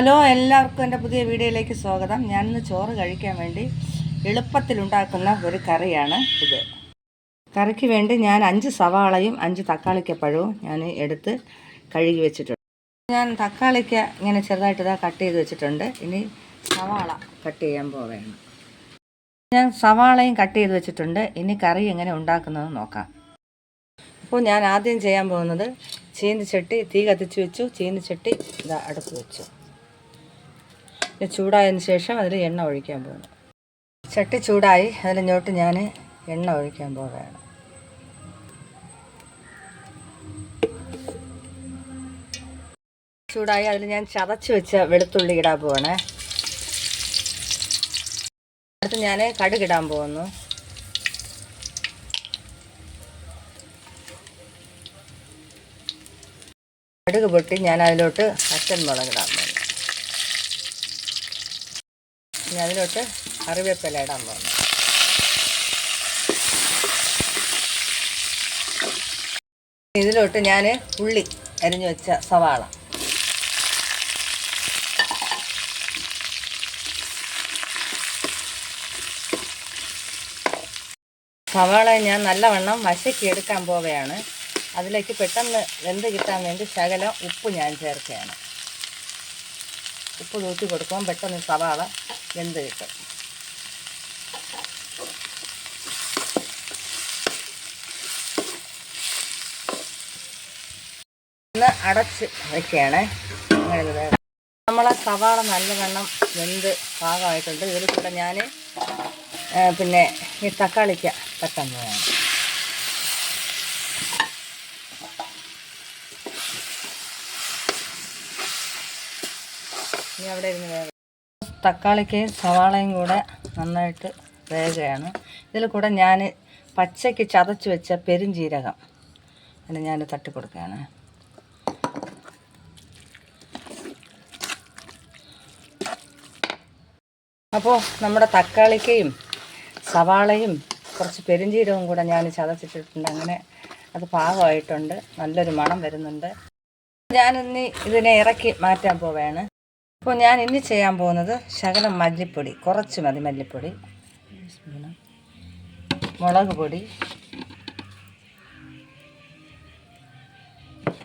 Hello എല്ലാവർക്കും എന്റെ പുതിയ വീഡിയോയിലേക്ക് സ്വാഗതം. ഞാനിന്ന് ചോറ് കഴിക്കാൻ വേണ്ടി എളുപ്പത്തിലുണ്ടാക്കുന്ന ഒരു കറിയാണ് ഇത്. കറിക്ക് വേണ്ടി ഞാൻ അഞ്ച് സവാളയും അഞ്ച് തക്കാളിക്കപ്പഴവും ഞാൻ എടുത്ത് കഴുകി വെച്ചിട്ടുണ്ട്. ഞാൻ തക്കാളിക്ക ഇങ്ങനെ ചെറുതായിട്ട് ഇതാ കട്ട് ചെയ്ത് വെച്ചിട്ടുണ്ട്. ഇനി സവാള കട്ട് ചെയ്യാൻ പോവുകയാണ്. ഞാൻ സവാളയും കട്ട് ചെയ്ത് വെച്ചിട്ടുണ്ട്. ഇനി കറി എങ്ങനെ ഉണ്ടാക്കുന്നത് നോക്കാം. അപ്പോൾ ഞാൻ ആദ്യം ചെയ്യാൻ പോകുന്നത് ചീനിച്ചട്ടി തീ കത്തിച്ച് വെച്ചു. ചീനിച്ചട്ടി ഇതാ അടുപ്പ് വെച്ചു. ചൂടായതിന് ശേഷം അതിൽ എണ്ണ ഒഴിക്കാൻ പോകുന്നു ചട്ടി ചൂടായി അതിലിഞ്ഞോട്ട് ഞാൻ എണ്ണ ഒഴിക്കാൻ പോവുകയാണ് ചൂടായി അതിൽ ഞാൻ ചതച്ച് വെച്ച വെളുത്തുള്ളി ഇടാൻ പോവാണേ. അടുത്ത് ഞാൻ കടുകിടാൻ പോകുന്നു. കടുക് പൊട്ടി ഞാൻ അതിലോട്ട് പച്ചൻ മുളകിടാൻ പോകുന്നു ഇനി അതിലോട്ട് കറിവേപ്പില ഇടാൻ പോകുന്നു. ഇതിലോട്ട് ഞാൻ ഉള്ളി അരിഞ്ഞു വെച്ച സവാള. സവാള ഞാൻ നല്ലവണ്ണം വശക്കി എടുക്കാൻ പോവുകയാണ്. അതിലേക്ക് പെട്ടെന്ന് വെന്ത് കിട്ടാൻ വേണ്ടി ശകലം ഉപ്പ് ഞാൻ ചേർക്കുകയാണ്. ഉപ്പ് തൂത്തി കൊടുക്കുമ്പോൾ പെട്ടെന്ന് സവാള വെന്ത് കിട്ടും. അടച്ച് വയ്ക്കുകയാണ്. നമ്മളെ സവാള നല്ലവണ്ണം വെന്ത് പാകമായിട്ടുണ്ട്. ഇതിൽ കൂടെ ഞാൻ പിന്നെ ഈ തക്കാളിക്ക പോവുകയാണ് ഇനി അവിടെ ഇരുന്ന് തക്കാളിക്കയും സവാളയും കൂടെ നന്നായിട്ട് വേഗയാണ്. ഇതിൽ കൂടെ ഞാൻ പച്ചയ്ക്ക് ചതച്ച് വെച്ച പെരുംജീരകം അതിന് ഞാൻ തട്ടി കൊടുക്കുകയാണ്. അപ്പോൾ നമ്മുടെ തക്കാളിക്കയും സവാളയും കുറച്ച് പെരുംജീരകവും കൂടെ ഞാൻ ചതച്ചിട്ടിട്ടുണ്ട്. അങ്ങനെ അത് പാകമായിട്ടുണ്ട്. നല്ലൊരു മണം വരുന്നുണ്ട്. ഞാനിന്ന് ഇതിനെ ഇറക്കി മാറ്റാൻ പോവുകയാണ്. അപ്പോൾ ഞാൻ ഇനി ചെയ്യാൻ പോകുന്നത് ശകലം മല്ലിപ്പൊടി കുറച്ച് മതി മല്ലിപ്പൊടി. മുളക് പൊടി.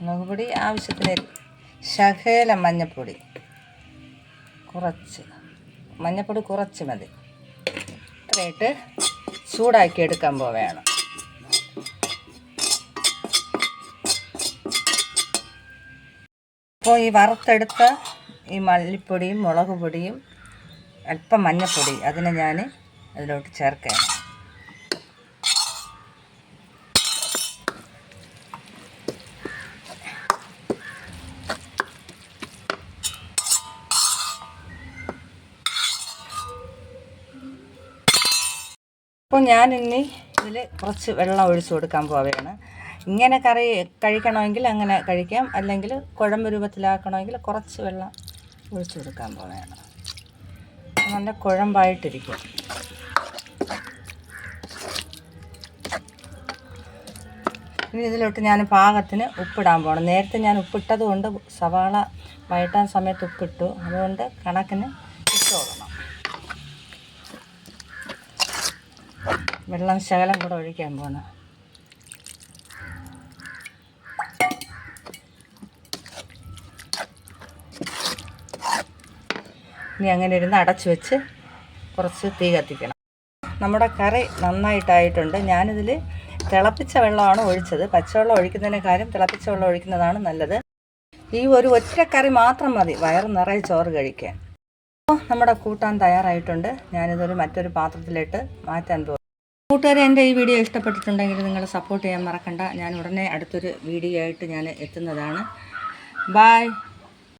മുളക് പൊടി ആവശ്യത്തിന് ശകല മഞ്ഞൾപ്പൊടി കുറച്ച്. മഞ്ഞൾപ്പൊടി കുറച്ച് മതി. ഇത്രയിട്ട് ചൂടാക്കി എടുക്കാൻ പോവുകയാണ്. അപ്പോൾ ഈ വറുത്തെടുത്ത ഈ മല്ലിപ്പൊടിയും മുളക് പൊടിയും അല്പം മഞ്ഞൾപ്പൊടി അതിനെ ഞാൻ അതിലോട്ട് ചേർക്കുകയാണ്. അപ്പോൾ ഞാൻ ഇനി ഇതിൽ കുറച്ച് വെള്ളം ഒഴിച്ച് കൊടുക്കാൻ പോവുകയാണ്. ഇങ്ങനെ കറി കഴിക്കണമെങ്കിൽ അങ്ങനെ കഴിക്കാം. അല്ലെങ്കിൽ കുഴമ്പ് രൂപത്തിലാക്കണമെങ്കിൽ കുറച്ച് വെള്ളം ഒഴിച്ച് കൊടുക്കാൻ പോവുകയാണ്. നല്ല കുഴമ്പായിട്ടിരിക്കും. ഇനി ഇതിലോട്ട് ഞാൻ പാകത്തിന് ഉപ്പിടാൻ പോകണം. നേരത്തെ ഞാൻ ഉപ്പിട്ടത് കൊണ്ട് സവാള വഴറ്റാൻ സമയത്ത് ഉപ്പിട്ടു. അതുകൊണ്ട് കണക്കിന് ഇട്ടോളണം വെള്ളം ശകലം കൂടെ ഒഴിക്കാൻ പോകണം ഇനി അങ്ങനെ ഇരുന്ന് അടച്ചു വെച്ച് കുറച്ച് തീ കത്തിക്കണം. നമ്മുടെ കറി നന്നായിട്ടായിട്ടുണ്ട്. ഞാനിതിൽ തിളപ്പിച്ച വെള്ളമാണ് ഒഴിച്ചത്. പച്ചവെള്ളം ഒഴിക്കുന്നതിനേക്കാളും തിളപ്പിച്ച വെള്ളം ഒഴിക്കുന്നതാണ് നല്ലത്. ഈ ഒരു ഒറ്റ കറി മാത്രം മതി. വയറ് നിറയെ ചോറ് കഴിക്കാൻ. അപ്പോൾ നമ്മുടെ കൂട്ടാൻ തയ്യാറായിട്ടുണ്ട്. ഞാനിതൊരു മറ്റൊരു പാത്രത്തിലിട്ട് മാറ്റാൻ പോകും കൂട്ടുകാരെ എന്റെ ഈ വീഡിയോ ഇഷ്ടപ്പെട്ടിട്ടുണ്ടെങ്കിൽ നിങ്ങൾ സപ്പോർട്ട് ചെയ്യാൻ മറക്കണ്ട. ഞാൻ ഉടനെ അടുത്തൊരു വീഡിയോ ആയിട്ട് ഞാൻ എത്തുന്നതാണ്. ബായ്.